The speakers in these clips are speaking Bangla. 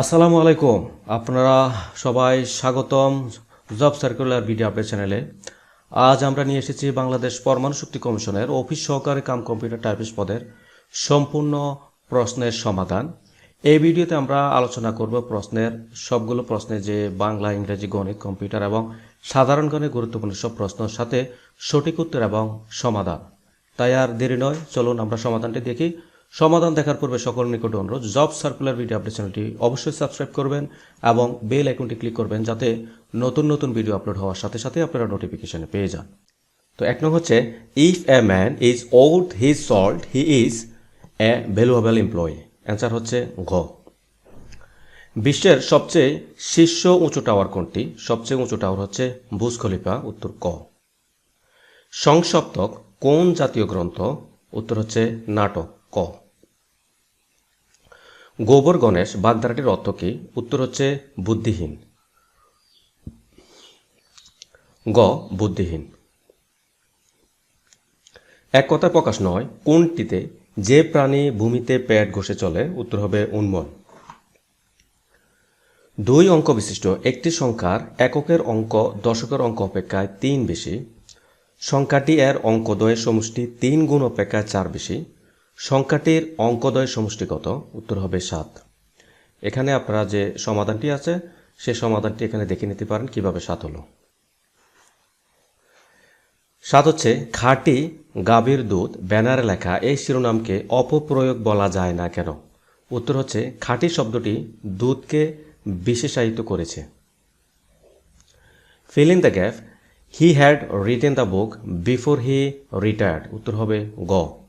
আসসালামু আলাইকুম। আপনারা সবাই স্বাগতম জব সার্কুলার ভিডিও আপডেট চ্যানেলে। আজ আমরা নিয়ে এসেছি বাংলাদেশ পরমাণু শক্তি কমিশনের অফিস সহকারী কাম কম্পিউটার টাইপিস্ট পদের সম্পূর্ণ প্রশ্নের সমাধান। এই ভিডিওতে আমরা আলোচনা করব প্রশ্নের, সবগুলো প্রশ্নে যে বাংলা, ইংরেজি, গণিত, কম্পিউটার এবং সাধারণ জ্ঞানের গুরুত্বপূর্ণ সব প্রশ্নের সাথে সঠিক উত্তর এবং সমাধান। তাই আর দেরি নয়, চলুন আমরা সমাধানটি দেখি। সমাধান দেখার পূর্বে সকল নিকট অনুরোধ, জব সার্কুলার ভিডিও আপডেট চ্যানেলটি অবশ্যই সাবস্ক্রাইব করবেন এবং বেল আইকনটি ক্লিক করবেন যাতে নতুন নতুন ভিডিও আপলোড হওয়ার সাথে সাথে আপনারা নোটিফিকেশনে পেয়ে যান। তো এক নম্বর হচ্ছে if a man is owed his salt he is a valuable employee answer হচ্ছে ঘ। বিশ্বের সবচেয়ে শীর্ষ উঁচু টাওয়ার কোনটি? সবচেয়ে উঁচু টাওয়ার হচ্ছে বুজ খলিফা, উত্তর ক। সংসপ্তক কোন জাতীয় গ্রন্থ? উত্তর হচ্ছে নাটক। ক। গোবর গণেশ বাগধারাটির অর্থ কি? উত্তর হচ্ছে বুদ্ধিহীন। গ, বুদ্ধিহীন। এক কথা প্রকাশ নয়, কোনটিতে যে প্রাণী ভূমিতে পেট ঘষে চলে, উত্তর হবে উন্মন দুই অঙ্ক বিশিষ্ট, একটি সংখ্যার এককের অঙ্ক দশকের অঙ্ক অপেক্ষায় তিন বেশি, সংখ্যাটি এর অঙ্কদয়ের সমষ্টি তিন গুণ অপেক্ষায় চার বেশি সংখ্যাটির অঙ্কদয় সমষ্টি কত? উত্তর হবে সাত। এখানে আপনারা যে সমাধানটি আছে, সে সমাধানটি এখানে দেখে নিতে পারেন কীভাবে সাত হলো। সাত হচ্ছে, খাঁটি গাভীর দুধ ব্যানারে লেখা এই শিরোনামকে অপপ্রয়োগ বলা যায় না কেন? উত্তর হচ্ছে, খাঁটি শব্দটি দুধকে বিশেষায়িত করেছে। Fill in the gap he had written the book before he retired উত্তর হবে গ।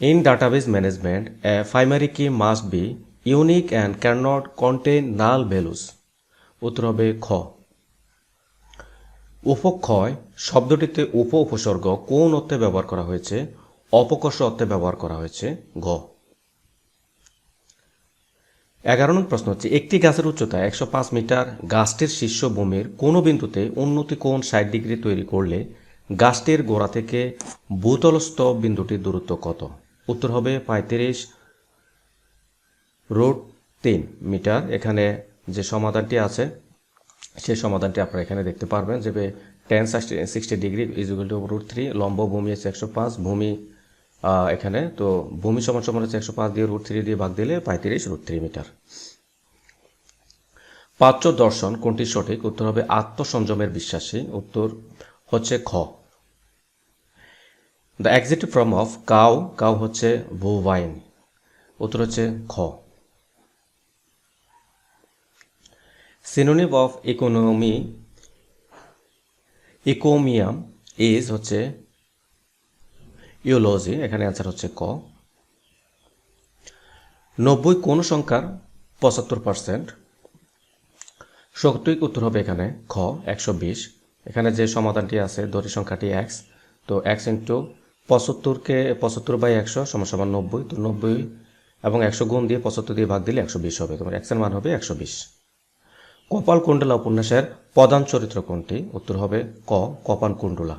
In database management, a primary key must be unique and cannot contain null values. উত্তর হবে খ উপক্ষয় শব্দটিতে উপ উপসর্গ কোন অর্থে ব্যবহার করা হয়েছে? অপকর্ষ অর্থে ব্যবহার করা হয়েছে ঘ। এগারো নং প্রশ্ন হচ্ছে একটি গাছের উচ্চতা একশো পাঁচ মিটার গাছটির শীর্ষ ভূমির কোনো বিন্দুতে উন্নতি কোণ ষাট ডিগ্রি তৈরি করলে গাছটির গোড়া থেকে ভূতলস্থ বিন্দুটির দূরত্ব কত? উত্তর হবে পঁয়ত্রিশ রুট তিন মিটার। এখানে যে সমাধানটি আছে, সেই সমাধানটি আপনারা এখানে দেখতে পারবেন যে tan sixty degree equal to root three লম্ব ভূমি আছে একশো পাঁচ, ভূমি এখানে। তো ভূমি সমান সমান হচ্ছে একশো পাঁচ দিয়ে রুট থ্রি দিয়ে ভাগ দিলে পঁয়ত্রিশ রুট থ্রি মিটার। পাচ্য দর্শন কোনটি সঠিক? উত্তর হবে আত্মসংযমের বিশ্বাসী। উত্তর হচ্ছে খ। The adjective form of cow cow হচ্ছে বোভাইন উত্তর হচ্ছে খ। Synonym of economy encomium is হচ্ছে ইওলজি এখানে অ্যান্সার হচ্ছে ক। নব্বই কোন সংখ্যার পঁচাত্তর পার্সেন্ট সঠিক উত্তর হবে এখানে খ, একশো বিশ। এখানে যে সমাধানটি আছে দড়ি সংখ্যাটি এক্স তো এক্স ইন্টু পঁচাত্তরকে পঁচাত্তর বাই একশো সমান নব্বই, তো নব্বই এবং একশো গুণ দিয়ে পঁচাত্তর দিয়ে ভাগ দিলে একশো বিশ হবে। তোমার এক্সের মান হবে একশো বিশ। কপাল কুণ্ডলা উপন্যাসের প্রধান চরিত্র কোনটি? উত্তর হবে ক, Kapalkundala.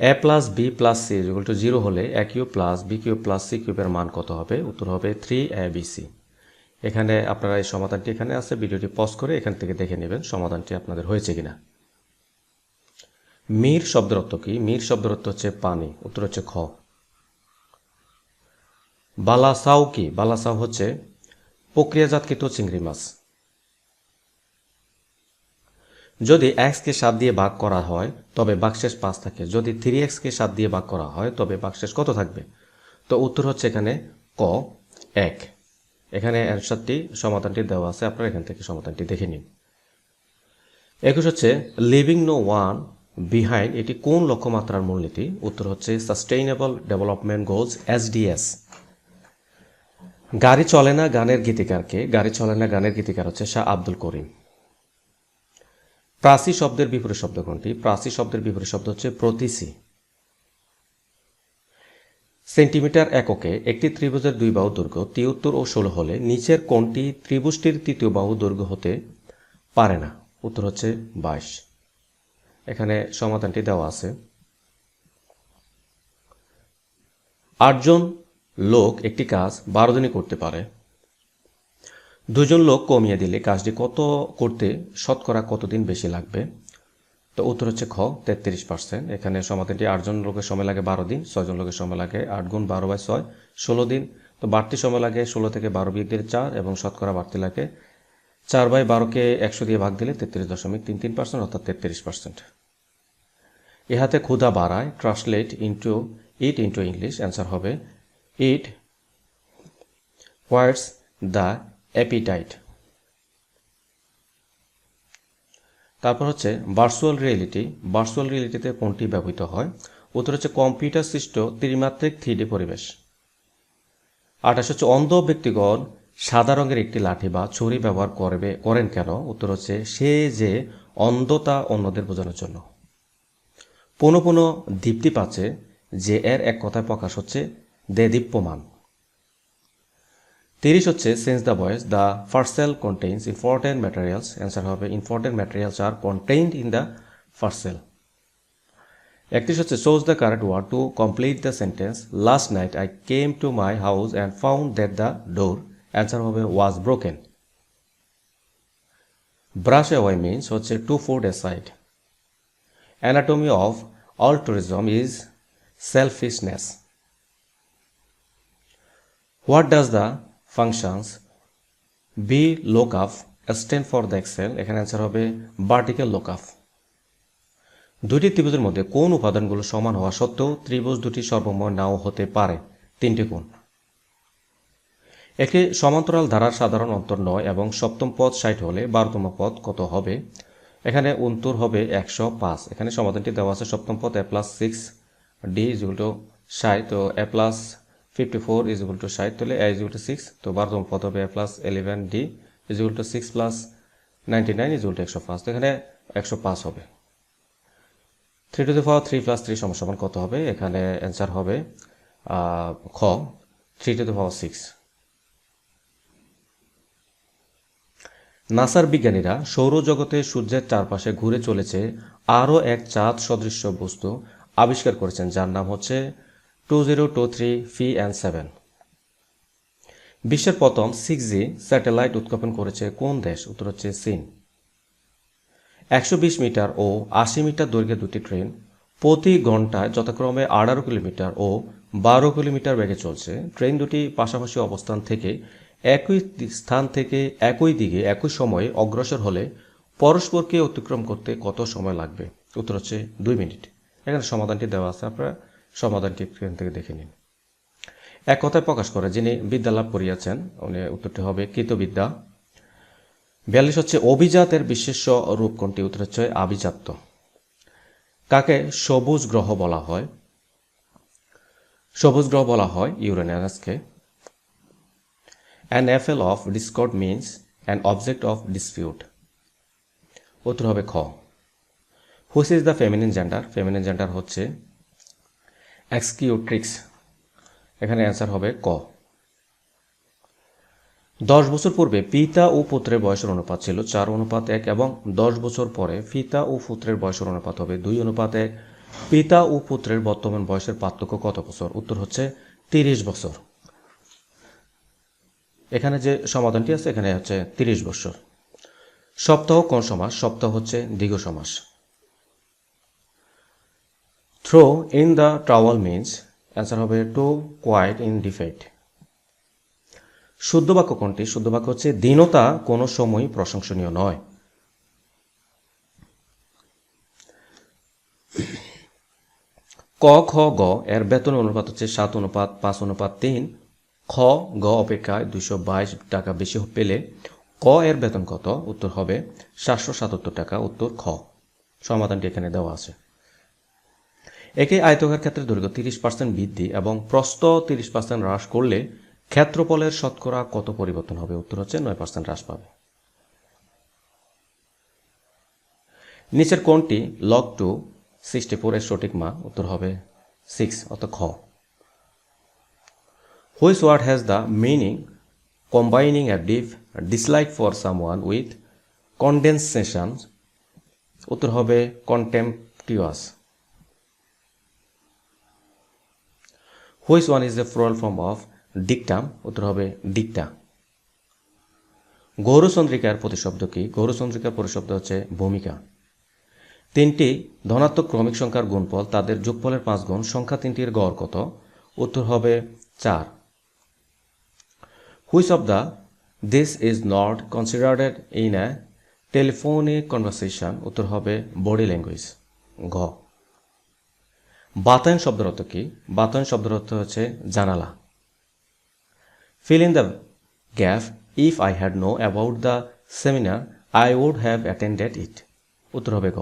A plus B plus C equal to zero হলে A cube plus B cube plus C কিউবের মান কত হবে? উত্তর হবে থ্রি এ বি সি এখানে আপনারা এই সমাধানটি এখানে আছে। ভিডিওটি পজ করে এখান থেকে দেখে নেবেন সমাধানটি আপনাদের হয়েছে কিনা। মির শব্দের অর্থ কি? মির শব্দের অর্থ হচ্ছে পানি, উত্তর হচ্ছে খ। বালাসাও কি? বালাসাও হচ্ছে প্রক্রিয়াজাতকৃত চিংড়ি মাছ। যদি এক্সকে সাত দিয়ে ভাগ করা হয়, তবে বাকশেষ পাঁচ থাকে। যদি থ্রি এক্সকে সাত দিয়ে ভাগ করা হয়, তবে বাকশেষ কত থাকবে? তো উত্তর হচ্ছে এখানে ক, এক। এখানে অ্যান্সারটি, সমাধানটি দেওয়া আছে। আপনারা এখান থেকে সমাধানটি দেখে নিন। একুশ হচ্ছে লিভিং নো ওয়ান বিহাইন্ড, এটি কোন লক্ষ্যমাত্রার মূলনীতি? উত্তর হচ্ছে সাস্টেইনেবল ডেভেলপমেন্ট গোলস এসডিএস গাড়ি চলে না গানের গীতিকারকে, গাড়ি চলে না গানের গীতিকার হচ্ছে শাহ আব্দুল করিম। প্রাচী শব্দের বিপরীত শব্দ কোনটি? প্রাচী শব্দের বিপরীত শব্দ হচ্ছে প্রতিসি সেন্টিমিটার এককে একটি ত্রিভুজের দুই বাহু দৈর্ঘ্য তিয়াত্তর ও ষোলো হলে নিচের কোনটি ত্রিভুজটির তৃতীয় বাহু দৈর্ঘ্য হতে পারে না? উত্তর হচ্ছে বাইশ। এখানে সমাধানটি দেওয়া আছে। আটজন লোক একটি কাজ বারো দিনে করতে পারে। দুজন লোক কমিয়ে দিলে কাজটি কত করতে, শতকরা কতদিন বেশি লাগবে? তো উত্তর হচ্ছে খ, তেত্রিশ পার্সেন্ট। এখানে সমাধানটি আটজন লোকের সময় লাগে বারো দিন, ছয়জন লোকের সময় লাগে আট গুণ বারো বাই ছয়, ষোলো দিন। তো বাড়তি সময় লাগে ষোলো থেকে বারো বিয়োগ দিলে চার এবং শতকরা বাড়তি লাগে চার বাই বারোকে একশো দিয়ে ভাগ দিলে তেত্রিশ দশমিক তিন তিন পার্সেন্ট অর্থাৎ তেত্রিশ পার্সেন্ট। ইহাতে ক্ষুধা বাড়ায় translate into it into English answer হবে ইট হোয়াটস দ্য অ্যাপিটাইট তারপর হচ্ছে ভার্চুয়াল রিয়েলিটি ভার্চুয়াল রিয়েলিটিতে কোনটি ব্যবহৃত হয়? উত্তর হচ্ছে কম্পিউটার সৃষ্ট ত্রিমাত্রিক থ্রিডি পরিবেশ। আঠাশ হচ্ছে অন্ধ ব্যক্তিগণ সাদা রঙের একটি লাঠি বা ছুরি ব্যবহার করবে, করেন কেন? উত্তর হচ্ছে সে যে অন্ধতা অন্যদের বোঝানোর জন্য। পুনঃ কোনো দীপ্তি পাচ্ছে যে এর এক কথায় প্রকাশ হচ্ছে দে দীপ্যমান। তিরিশ হচ্ছে sense the voice the parcel contains important materials answer হবে important materials are contained in the parcel একত্রিশ হচ্ছে choose the correct word to complete the sentence last night I came to my house and found that the door answer হবে was broken brush away means হচ্ছে to put aside anatomy of altruism is selfishness. What does the functions b lookup stand for the excel? এখানে অ্যান্সার হবে ভার্টিক্যাল lookup দুটি ত্রিভুজের মধ্যে কোন উপাদানগুলো সমান হওয়া সত্ত্বেও ত্রিভুজ দুটি সর্বময় নাও হতে পারে। তিনটি কোণ। একটি সমান্তরাল ধারার সাধারণ অন্তর নয় এবং সপ্তম পদ ষাট হলে বারোতম পদ কত হবে? এখানে উত্তর হবে একশো পাঁচ। এখানে সমাধানটি দেওয়া আছে সপ্তম পথ A plus six D is to ষাট। তো A plus fifty four is to ষাট, তাহলে এ ইজ টু সিক্স তো বারোতম পদ হবে A plus eleven D is to six plus ninety nine is to একশো পাঁচ। তো এখানে একশো পাঁচ হবে। Three to the power three plus three সমান কত হবে? এখানে অ্যান্সার হবে খ। Three to the power six নাসার বিজ্ঞানীরা সৌরজগতে সূর্যের চারপাশে ঘুরে চলেছে আরও এক চাঁদ সদৃশ্য বস্তু আবিষ্কার করেছেন, যার নাম হচ্ছে two zero two three F and seven. বিশ্বের প্রথম সিক্স জি স্যাটেলাইট উৎক্ষেপণ করেছে কোন দেশ? উত্তর হচ্ছে চীন। একশো বিশ মিটার ও আশি মিটার দৈর্ঘ্যের দুটি ট্রেন প্রতি ঘন্টায় যথাক্রমে আঠারো কিলোমিটার ও বারো কিলোমিটার বেগে চলছে। ট্রেন দুটি পাশাপাশি অবস্থান থেকে একই স্থান থেকে একই দিকে, একই সময়ে অগ্রসর হলে পরস্পরকে অতিক্রম করতে কত সময় লাগবে? উত্তর হচ্ছে দুই মিনিট। এখানে সমাধানটি দেওয়া আছে, আপনারা সমাধানটি এখান থেকে দেখে নিন। এক কথায় প্রকাশ করে, যিনি বিদ্যা লাভ করিয়াছেন, উনি উত্তরটি হবে কৃতবিদ্যা। বিয়াল্লিশ হচ্ছে অভিজাতের বিশেষ্য রূপ কোনটি? উত্তর হচ্ছে আভিজাত্য। কাকে? সবুজ গ্রহ বলা হয়। সবুজ গ্রহ বলা হয় ইউরেনাসকে An FL of discord means an object of dispute. উত্তর হবে খ which is the feminine gender feminine gender হচ্ছে এক্সকিউট্রিক্স এখানে অ্যান্সার হবে ক। দশ বছর পূর্বে পিতা ও পুত্রের বয়সের অনুপাত ছিল চার অনুপাত এক এবং দশ বছর পরে পিতা ও পুত্রের বয়সের অনুপাত হবে দুই অনুপাত এক। পিতা ও পুত্রের বর্তমান বয়সের পার্থক্য কত বছর? উত্তর হচ্ছে তিরিশ বছর। এখানে যে সমাধানটি আছে, এখানে হচ্ছে তিরিশ বছর সপ্তাহ কোন সমাস? সপ্তাহ হচ্ছে দীর্ঘ সমাস। Throw in the trowel means answer হবে টু কোয়াইট ইন ডিফেক্ট শুদ্ধ বাক্য কোনটি? শুদ্ধ বাক্য হচ্ছে, দীনতা কোনো সময় প্রশংসনীয় নয়। ক, খ, গ, এর বেতন অনুপাত হচ্ছে সাত অনুপাত, পাঁচ অনুপাত, তিন। খ, গ অপেক্ষায় দুশো বাইশ টাকা বেশি পেলে ক এর বেতন কত? উত্তর হবে সাতশো সাতাত্তর টাকা। উত্তর খ। সমাধানটি এখানে দেওয়া আছে। একে আয়তকার ক্ষেত্রে দৈর্ঘ্য তিরিশ পার্সেন্ট বৃদ্ধি এবং প্রস্থ তিরিশ পার্সেন্ট হ্রাস করলে ক্ষেত্রফলের শতকরা কত পরিবর্তন হবে? উত্তর হচ্ছে নয় পার্সেন্ট হ্রাস পাবে। নিচের কোনটি লগ টু সিক্সটি ফোর এর সঠিক মা উত্তর হবে সিক্স অত খ। Which word has the meaning combining a deep dislike for someone with condensation? উত্তর হবে contemptuous. Which one is the plural form of dictum? উত্তর হবে dicta. গৌরচন্দ্রিকার প্রতিশব্দ কি গৌরচন্দ্রিকার প্রতিশব্দ হচ্ছে ভূমিকা তিনটি ধনাত্মক ক্রমিক সংখ্যার গুণফল তাদের যোগফলের পাঁচ গুণ সংখ্যা তিনটির গড় কত উত্তর হবে চার which of the this is not considered in a telephonic conversation উত্তর হবে বডি ল্যাঙ্গুয়েজ ঘ। বাতায়ন শব্দের অর্থ কি? বাতায়ন শব্দের অর্থ হচ্ছে জানালা। Fill in the gap, if i had know about the seminar, i would have attended it উত্তর হবে গ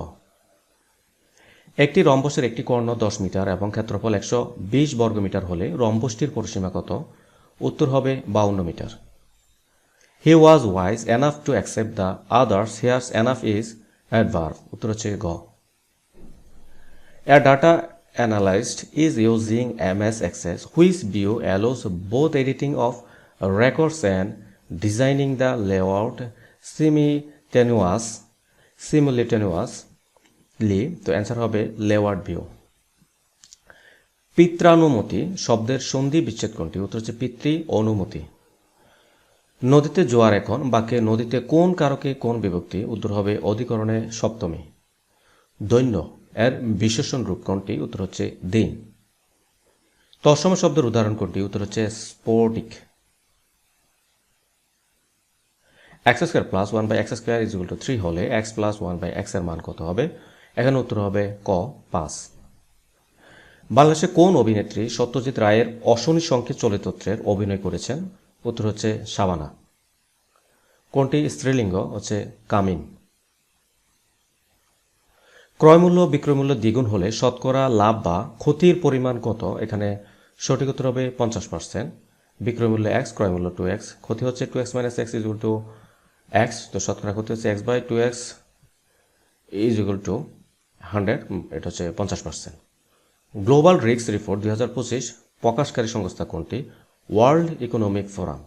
একটি রম্বসের একটি কর্ণ দশ মিটার এবং ক্ষেত্রফল একশো বিশ বর্গমিটার হলে রম্বসটির পরিসীমা কত? উত্তর হবে বাউন্ন metre he was wise enough to accept the others hairs enough is adverb উত্তর হচ্ছে গ A data analyst is using MS Access, which view allows both editing of records and designing the layout simultaneous simultaneously তো অ্যান্সার হবে লেওয়ার্ড ভিউ পিত্রানুমতি শব্দের সন্ধি বিচ্ছেদ কোনটি? উত্তর হচ্ছে পিতৃ অনুমতি। নদীতে জোয়ার এখন বাক্যে নদীতে কোন কারকে কোন বিভক্তি? উত্তর হবে অধিকরণে সপ্তমী। দৈন্য, এর বিশেষণ রূপ কোনটি? উত্তর হচ্ছে দিন। তৎসম শব্দের উদাহরণ কোনটি? উত্তর হচ্ছে স্পোর্টিক X square plus one by X square to three হলে এক্স প্লাস ওয়ান বাই এক্সের মান কত হবে? এখানে উত্তর হবে ক পাঁচ বাংলাদেশে কোন অভিনেত্রী সত্যজিৎ রায়ের অশনি সংকেত চলচ্চিত্রের অভিনয় করেছেন? উত্তর হচ্ছে শাবানা। কোনটি? স্ত্রীলিঙ্গ হচ্ছে কামিন। ক্রয়মূল্য, বিক্রয়মূল্য দ্বিগুণ হলে শতকরা লাভ বা ক্ষতির পরিমাণ কত? এখানে সঠিক উত্তর হবে পঞ্চাশ পার্সেন্ট। বিক্রয়মূল্য এক্স ক্রয়মূল্য টু এক্স ক্ষতি হচ্ছে two X minus X is to X তো শতকরা ক্ষতি হচ্ছে X by two X is equal to hundred এটা হচ্ছে পঞ্চাশ পার্সেন্ট। গ্লোবাল রিক্স রিপোর্ট দুই হাজার পঁচিশ প্রকাশকারী সংস্থা কোনটি? World economic forum.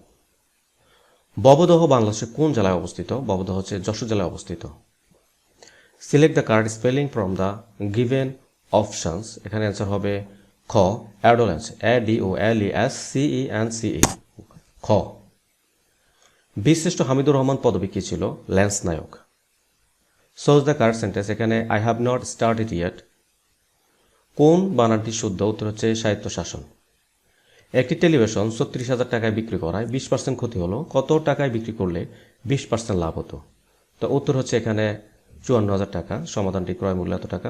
ববদহ বাংলাদেশের কোন জেলায় অবস্থিত? ববদহ হচ্ছে যশোর জেলায় অবস্থিত। Select the correct spelling from the given options এখানে অ্যান্সার হবে খ adolescence A D O L E S C E N C E খ। বীরশ্রেষ্ঠ হামিদুর রহমান পদবী কী ছিল? Lance naik. Choose the correct sentence এখানে I have not started yet কোন বানানটি শুদ্ধ? উত্তর হচ্ছে সাহিত্য শাসন একটি টেলিভিশন ছত্রিশ হাজার টাকায় বিক্রি করায় বিশ পার্সেন্ট ক্ষতি হলো। কত টাকায় বিক্রি করলে বিশ পার্সেন্ট লাভ হতো? তো উত্তর হচ্ছে এখানে চুয়ান্ন হাজার টাকা। সমাধানটি ক্রয় মূল্য এত টাকা?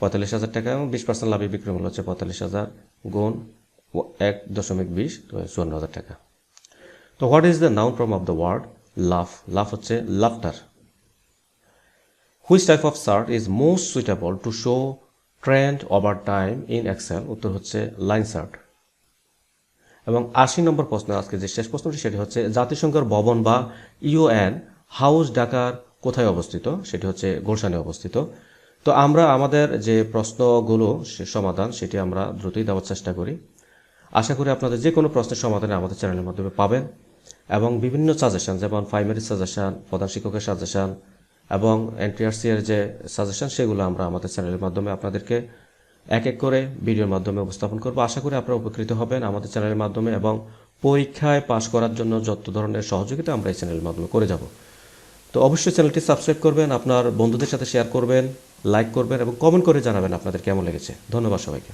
পঁয়তাল্লিশ হাজার টাকা এবং বিশ পার্সেন্ট লাভে বিক্রি মূল্য হচ্ছে পঁয়তাল্লিশ হাজার গুণ এক দশমিক বিশ চুয়ান্ন হাজার টাকা। তো what is the noun from of the word love love হচ্ছে laughter. Which type of chart is most suitable to show trend over time in Excel উত্তর হচ্ছে লাইন সার্ট এবং আশি নম্বর প্রশ্ন আজকে যে শেষ প্রশ্নটি, সেটি হচ্ছে জাতিসংঘের ভবন বা ইউএন হাউস ঢাকার কোথায় অবস্থিত? সেটি হচ্ছে গুলশানে অবস্থিত। তো আমরা আমাদের যে প্রশ্নগুলো সমাধান, সেটি আমরা দ্রুতই দেওয়ার চেষ্টা করি। আশা করি আপনাদের যে কোনো প্রশ্নের সমাধানে আমাদের চ্যানেলের মাধ্যমে পাবেন। এবং বিভিন্ন সাজেশন যেমন প্রাইমারি সাজেশন প্রধান শিক্ষকের সাজেশন এবং এনটিআরসি এর যে সাজেশন সেগুলো আমরা আমাদের চ্যানেলের মাধ্যমে আপনাদেরকে এক এক করে ভিডিওর মাধ্যমে উপস্থাপন করব। আশা করি আপনারা উপকৃত হবেন আমাদের চ্যানেলের মাধ্যমে এবং পরীক্ষায় পাশ করার জন্য যত ধরনের সহযোগিতা আমরা এই চ্যানেলের মাধ্যমে করে যাব। তো অবশ্যই চ্যানেলটি সাবস্ক্রাইব করবেন, আপনার বন্ধুদের সাথে শেয়ার করবেন লাইক করবেন এবং কমেন্ট করে জানাবেন আপনাদের কেমন লেগেছে। ধন্যবাদ সবাইকে।